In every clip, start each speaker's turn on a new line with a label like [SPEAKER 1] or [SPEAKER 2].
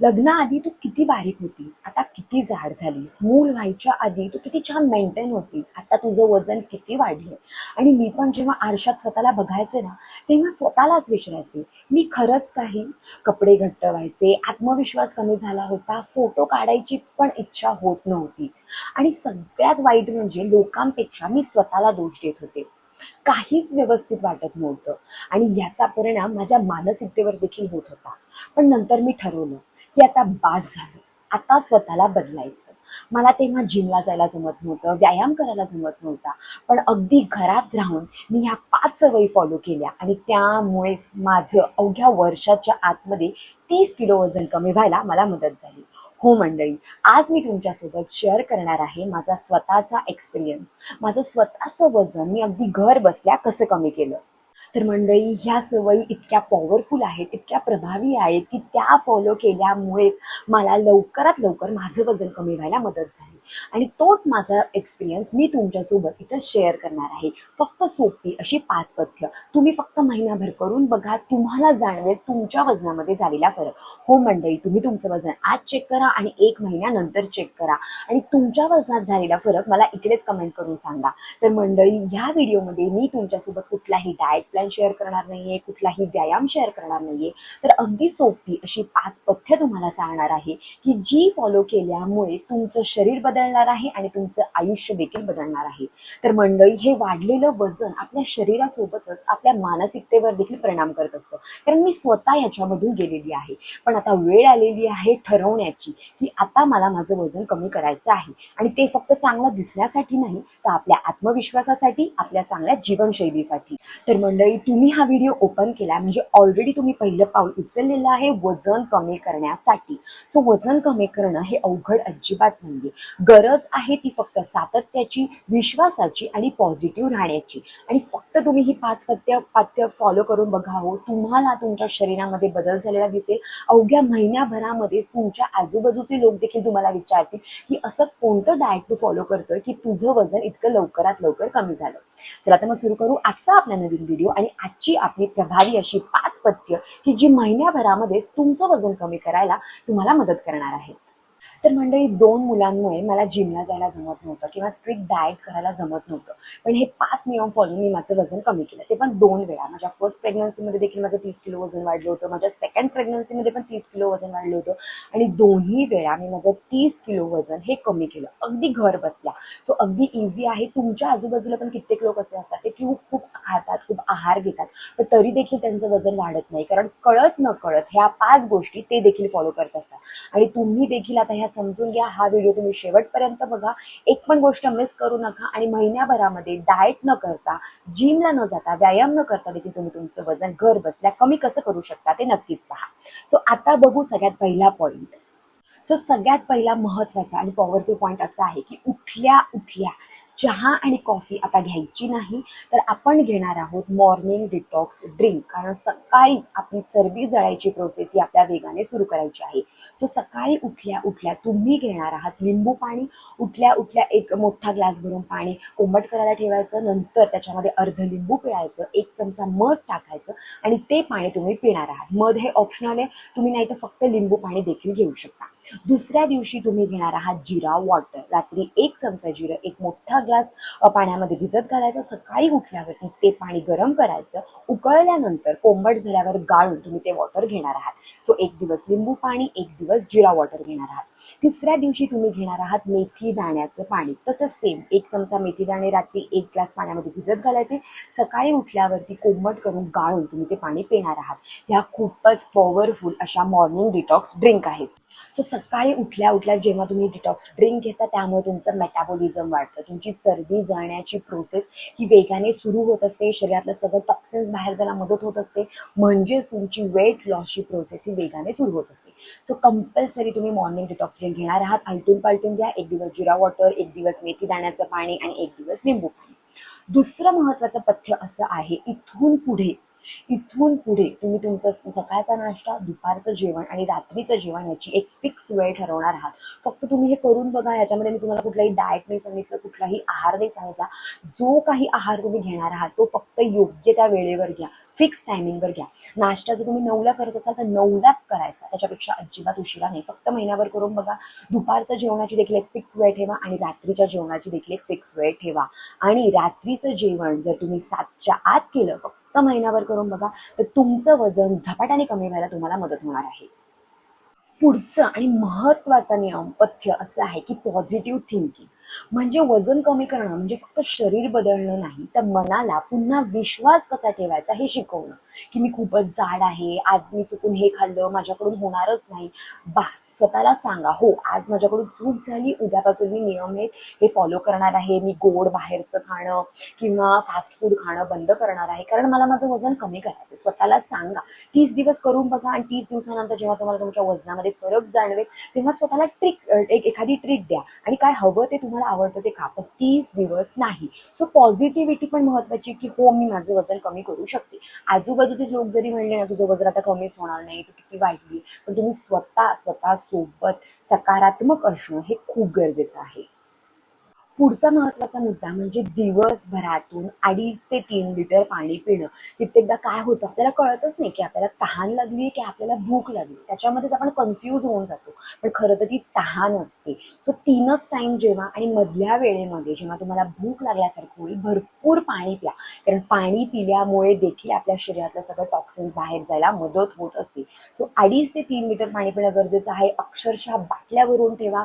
[SPEAKER 1] लग्नाआधी तू किती बारीक होतीस? आता किती जाड झालीस? मूल व्हायच्या आधी तू किती छान मेंटेन होतीस? आता तुझं वजन किती वाढलंय? आणि मी पण जेव्हा आरशात स्वतःला बघायचे ना तेव्हा स्वतःलाच विचारायचे मी खरंच काही कपडे घट्ट व्हायचे आत्मविश्वास कमी झाला होता? फोटो काढायची पण इच्छा होत नव्हती. आणि सगळ्यात वाईट म्हणजे लोकांपेक्षा मी स्वतःला दोष देत होते. काहीच व्यवस्थित वाटत नव्हतं. आणि याचा परिणाम माझ्या मानसिकतेवर देखील होत होता. पण नंतर मी ठरवलं की आता बास झालं. आता स्वतःला बदलायचं. मला तेव्हा जिमला जायला जमत नव्हतं व्यायाम करायला जमत नव्हता. पण अगदी घरात राहून मी ह्या पाच सवयी फॉलो केल्या आणि त्यामुळेच माझं अवघ्या वर्षाच्या आतमध्ये तीस किलो वजन कमी व्हायला मला मदत झाली. हो मंडळी आज मी तुमच्यासोबत शेअर करणार आहे माझा स्वतःचा एक्सपिरियन्स माझं स्वतःचं वजन मी अगदी घर बसल्या कसं कमी केलं? तर मंडळी ह्या सवयी इतक्या पॉवरफुल आहेत इतक्या प्रभावी आहेत की त्या फॉलो केल्यामुळेच मला लवकरात लवकर माझं वजन कमी व्हायला मदत झाली. आणि तोच माझा एक्सपिरियन्स मी तुमच्यासोबत इथं शेअर करणार आहे. फक्त सोपी अशी पाच पथ्य. तुम्ही फक्त महिनाभर करून बघा तुम्हाला जाणवेल तुमच्या वजनामध्ये झालेला फरक. हो मंडळी तुम्ही तुमचं वजन आज चेक करा आणि एक महिन्यानंतर चेक करा. आणि तुमच्या वजनात झालेला फरक मला इकडेच कमेंट करून सांगा. तर मंडळी ह्या व्हिडिओमध्ये मी तुमच्यासोबत कुठलाही डाएट प्लॅन शेअर करणार नाहीये कुठलाही व्यायाम शेअर करणार नाहीये. तर अगदी सोपी अशी पाच पथ्य तुम्हाला सांगणार आहे की जी फॉलो केल्यामुळे तुमचं शरीर बदल बदलणार आहे आणि तुमचं आयुष्य देखील बदलणार आहे. तर मंडळी हे वाढलेलं वजन आपल्या शरीरासोबतच आपल्या मानसिकतेवर देखील परिणाम करत असतं. कारण मी स्वतः याच्यामधून गेलेली आहे. पण आता वेळ आलेली आहे ठरवण्याची की आता मला माझं वजन कमी करायचं आहे. आणि ते फक्त चांगलं दिसण्यासाठी नाही तर आपल्या आत्मविश्वासासाठी आपल्या चांगल्या जीवनशैलीसाठी. तर मंडळी तुम्ही हा व्हिडिओ ओपन केला म्हणजे ऑलरेडी तुम्ही पहिलं पाऊल उचललेलं आहे वजन कमी करण्यासाठी. सो वजन कमी करणं हे अवघड अजिबात नाहीये. गरज आहे ती फक्त सातत्याची विश्वासाची आणि पॉझिटिव्ह राहण्याची. आणि फक्त तुम्ही ही पाच पथ्य पाथ्य फॉलो करून बघा हो तुम्हाला तुमच्या शरीरामध्ये बदल झालेला दिसेल. अवघ्या महिन्याभरामध्येच तुमच्या आजूबाजूचे लोक देखील तुम्हाला विचारतील की असं कोणतं डाएट तू फॉलो करतोय की तुझं वजन इतकं लवकरात लवकर कमी झालं? चला तर मग सुरू करू. आजचा आपला नवीन व्हिडिओ आणि आजची आपली प्रभावी अशी पाच पथ्य की जी महिन्याभरामध्येच तुमचं वजन कमी करायला तुम्हाला मदत करणार आहे. तर मंडळी दोन मुलांमुळे मला जिमला जायला जमत नव्हतं किंवा स्ट्रिक्ट डाएट करायला जमत नव्हतं. पण हे पाच नियम फॉलो मी माझं वजन कमी केलं. ते पण दोन वेळा. माझ्या फर्स्ट प्रेग्नन्सीमध्ये देखील माझं तीस किलो वजन वाढलं होतं. माझ्या सेकंड प्रेग्नन्सीमध्ये पण तीस किलो वजन वाढलं होतं. आणि दोन्ही वेळा मी माझं तीस किलो वजन हे कमी केलं. अगदी घर बसल्या. सो अगदी इझी आहे. तुमच्या आजूबाजूला पण कित्येक लोक असे असतात ते खूप खूप खातात खूप आहार घेतात. पण तरी देखील त्यांचं वजन वाढत नाही. कारण कळत न कळत ह्या पाच गोष्टी ते देखील फॉलो करत असतात. आणि तुम्ही देखील आता ह्या समजून घ्या. हा व्हिडिओ तुम्ही शेवटपर्यंत बघा. एक पण गोष्ट मिस करू नका आणि महिन्याभरामध्ये डाएट न करता जिमला न जाता व्यायाम न करता देखील तुम्ही तुमचं वजन घर बसल्या कमी कसं करू शकता ते नक्कीच पहा. सो आता बघू सगळ्यात पहिला पॉईंट सो सगळ्यात पहिला महत्त्वाचा आणि पॉवरफुल पॉईंट असा आहे की उठल्या उठल्या चहा आणि कॉफी आता घ्यायची नाही तर आपण घेणार आहोत मॉर्निंग डिटॉक्स ड्रिंक कारण सकाळीच आपली चरबी जळायची प्रोसेस ही आपल्या वेगाने सुरू करायची आहे. सो सकाळी उठल्या उठल्या तुम्ही घेणार आहात लिंबू पाणी. उठल्या उठल्या एक मोठा ग्लास भरून पाणी कोंबट करायला ठेवायचं. नंतर त्याच्यामध्ये अर्ध लिंबू पिळायचं एक चमचा मध टाकायचं आणि ते पाणी तुम्ही पिणार आहात. मध हे ऑप्शनल आहे. तुम्ही नाही तर फक्त लिंबू पाणी देखील घेऊ शकता. दुसऱ्या दिवशी तुम्ही घेणार आहात जिरा वॉटर रात्री एक चमचा जिरं एक मोठा ग्लास पाण्यामध्ये भिजत घालायचं. सकाळी उठल्यावरती ते पाणी गरम करायचं. उकळल्यानंतर कोंबट झाल्यावर गाळून तुम्ही ते वॉटर घेणार आहात. सो एक दिवस लिंबू पाणी एक दिवस जिरा वॉटर घेणार आहात. तिसऱ्या दिवशी तुम्ही घेणार आहात मेथी दाण्याचं पाणी. तसंच सेम एक चमचा मेथी दाणे रात्री एक ग्लास पाण्यामध्ये भिजत घालायचे. सकाळी उठल्यावरती कोंबट करून गाळून तुम्ही ते पाणी पिणार आहात. ह्या खूपच पॉवरफुल अशा मॉर्निंग डिटॉक्स ड्रिंक आहेत. सो सकाळी उठल्या उठल्या जेव्हा तुम्ही डिटॉक्स ड्रिंक घेता त्यामुळे तुमचं मेटाबॉलिझम वाढतं. तुमची चरबी जळण्याची प्रोसेस ही वेगाने सुरू होत असते. शरीरातलं सगळं टॉक्सिन्स बाहेर जायला मदत होत असते. म्हणजेच तुमची वेट लॉसची प्रोसेस ही वेगाने सुरू होत असते. सो कंपल्सरी तुम्ही मॉर्निंग डिटॉक्स ड्रिंक घेणार आहात. आलटून पालटून घ्या. एक दिवस जिरा वॉटर एक दिवस मेथी दाण्याचं पाणी आणि एक दिवस लिंबू पाणी. दुसरं महत्वाचं पथ्य असं आहे इथून पुढे इथून पुढे तुम्ही तुमचं सकाळचा नाश्ता दुपारचं जेवण आणि रात्रीचं जेवण याची एक फिक्स वेळ ठरवणार आहात. फक्त तुम्ही हे करून बघा याच्यामध्ये मी तुम्हाला कुठलाही डाएट नाही सांगितलं कुठलाही आहार नाही सांगितला. जो काही आहार तुम्ही घेणार आहात तो फक्त योग्य त्या वेळेवर घ्या. फिक्स टायमिंगवर घ्या. नाश्ता जर तुम्ही नऊला करत असाल तर नऊलाच करायचा. त्याच्यापेक्षा अजिबात उशिरा नाही. फक्त महिनाभर करून बघा. दुपारच्या जेवणाची देखील एक फिक्स वेळ ठेवा आणि रात्रीच्या जेवणाची देखील एक फिक्स वेळ ठेवा. आणि रात्रीचं जेवण जर तुम्ही सातच्या आत केलं फक्त महिनाभर करून बघा तर तुमचं वजन झपाट्याने कमी व्हायला तुम्हाला मदत होणार आहे. पुढचं आणि महत्त्वाचा नियम पथ्य असं आहे की पॉझिटिव्ह थिंकिंग म्हणजे वजन कमी करणं म्हणजे फक्त शरीर बदलणं नाही तर मनाला पुन्हा विश्वास कसा ठेवायचा हे शिकवणं. की मी खूपच जाड आहे आज मी चुकून हे खाल्लं माझ्याकडून होणारच नाही. बास स्वतःला सांगा हो आज माझ्याकडून चूक झाली उद्यापासून मी नियमित हे फॉलो करणार आहे मी गोड बाहेरचं खाणं किंवा फास्ट फूड खाणं बंद करणार आहे. कारण मला माझं वजन कमी करायचं स्वतःला सांगा. तीस दिवस करून बघा आणि तीस दिवसानंतर जेव्हा तुम्हाला तुमच्या वजनामध्ये फरक जाणवेल तेव्हा स्वतःला ट्रिक एक एखादी ट्रीट द्या. आणि काय हवं ते तुम्हाला आवडतं ते खा. पण तीस दिवस नाही. सो पॉझिटिव्हिटी पण महत्वाची की हो मी माझं वजन कमी करू शकते. आजूबाजू आजूबाजूचे लोक जरी म्हणले ना तुझं वजन आता कमीच होणार नाही तू किती वाढली पण तुम्ही स्वतः स्वतः सोबत सकारात्मक असणं हे खूप गरजेचं आहे. पुढचा महत्त्वाचा मुद्दा म्हणजे दिवसभरातून अडीच ते तीन लिटर पाणी पिणं. कित्येकदा काय होतं आपल्याला कळतच नाही की आपल्याला तहान लागली की आपल्याला भूक लागली. त्याच्यामध्येच आपण कन्फ्यूज होऊन जातो. पण खरं तर ती तहान असते. सो तीनच टाइम जेव्हा आणि मधल्या वेळेमध्ये जेव्हा तुम्हाला भूक लागल्यासारखं होईल भरपूर पाणी प्या. कारण पाणी पिल्यामुळे देखील आपल्या शरीरातलं सगळं टॉक्सिन्स बाहेर जायला मदत होत असते. सो अडीच ते तीन लिटर पाणी पिणं गरजेचं आहे. अक्षरशः बाटल्या भरून ठेवा.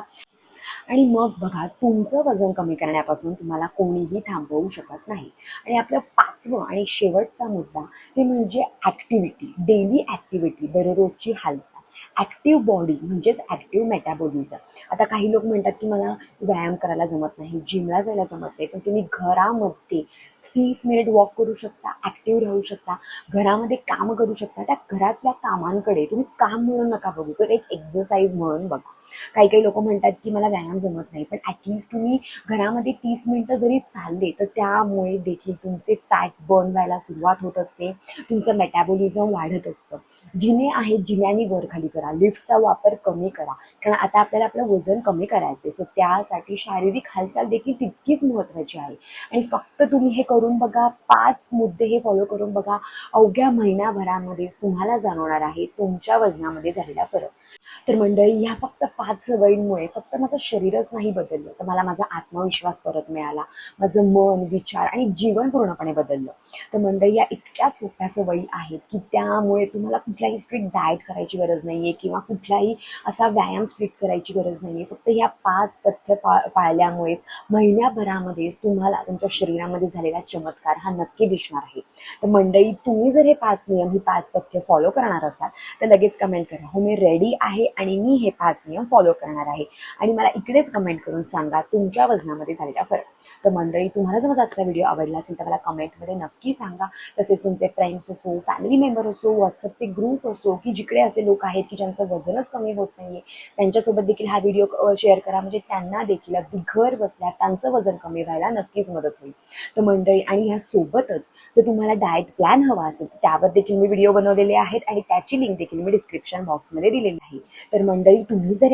[SPEAKER 1] आणि मग बघा तुमचं वजन कमी करण्यापासून तुम्हाला कोणीही थांबवू शकत नाही. आणि आपलं पाचवं आणि शेवटचा मुद्दा ते म्हणजे ॲक्टिव्हिटी डेली ॲक्टिव्हिटी दररोजची हालचाल. ॲक्टिव्ह बॉडी म्हणजेच ॲक्टिव्ह मेटाबॉलिझम आता काही लोक म्हणतात की मला व्यायाम करायला जमत नाही जिमला जायला जमत नाही पण तुम्ही घरामध्ये तीस मिनिट वॉक करू शकता ॲक्टिव्ह राहू शकता घरामध्ये काम करू शकता त्या घरातल्या कामांकडे तुम्ही काम म्हणून नका बघू तर एक एक्झरसाईज म्हणून बघा. काही काही लोक म्हणतात की मला व्यायाम जमत नाही पण ॲटलिस्ट तुम्ही घरामध्ये तीस मिनटं जरी चालले तर त्यामुळे देखील तुमचे फॅट्स बर्न व्हायला सुरुवात होत असते तुमचं मेटाबॉलिझम वाढत असतं. जिने आहेत जिन्यानी वर खाली करा. लिफ्टचा वापर कमी करा. कारण आता आपल्याला आपलं वजन कमी करायचं सो त्यासाठी शारीरिक हालचाल देखील तितकीच महत्त्वाची आहे. आणि फक्त तुम्ही हे करून बघा पाच मुद्दे हे फॉलो करून बघा. अवघ्या महिनाभरामध्येच तुम्हाला जाणवणार आहे तुमच्या वजनामध्ये झालेला फरक. तर मंडळी ह्या फक्त पाच सवयींमुळे फक्त माझं शरीरच नाही बदललं तर मला माझा आत्मविश्वास परत मिळाला माझं मन विचार आणि जीवन पूर्णपणे बदललं. तर मंडळी या इतक्या सोप्या सवयी आहेत की त्यामुळे तुम्हाला कुठलाही स्ट्रिक्ट डाएट करायची गरज नाही आहे किंवा कुठलाही असा व्यायाम स्ट्रिक्ट करायची गरज नाही आहे फक्त ह्या पाच तथ्य पा पाळल्यामुळेच महिन्याभरामध्येच तुम्हाला तुमच्या शरीरामध्ये झालेला चमत्कार हा नक्की दिसणार आहे. तर मंडळी तुम्ही जर हे पाच नियम ही पाच पथ्य फॉलो करणार असाल तर लगेच कमेंट करा. हो मी रेडी आहे आणि मी हे पाच नियम फॉलो करणार आहे. आणि मला इकडेच कमेंट करून सांगा तुमच्या वजनामध्ये झालेला फरक. तर मंडळी तुम्हाला जर माझा आजचा व्हिडिओ आवडला असेल तर मला कमेंटमध्ये नक्की सांगा. तसेच तुमचे फ्रेंड्स असो फॅमिली मेंबर असो व्हॉट्सअपचे ग्रुप असो की जिकडे असे लोक आहेत की ज्यांचं वजनच कमी होत नाहीये त्यांच्यासोबत देखील हा व्हिडिओ शेअर करा. म्हणजे त्यांना देखील अगदी घर बसल्या त्यांचं वजन कमी व्हायला नक्कीच मदत होईल. तर मंडळी आणि ह्या सोबतच जर तुम्हाला डाएट प्लॅन हवा असेल तर त्यावर देखील मी व्हिडिओ बनवलेले आहेत आणि त्याची लिंक देखील मी डिस्क्रिप्शन बॉक्समध्ये दिलेली आहे. तर मंडळी तुम्ही जर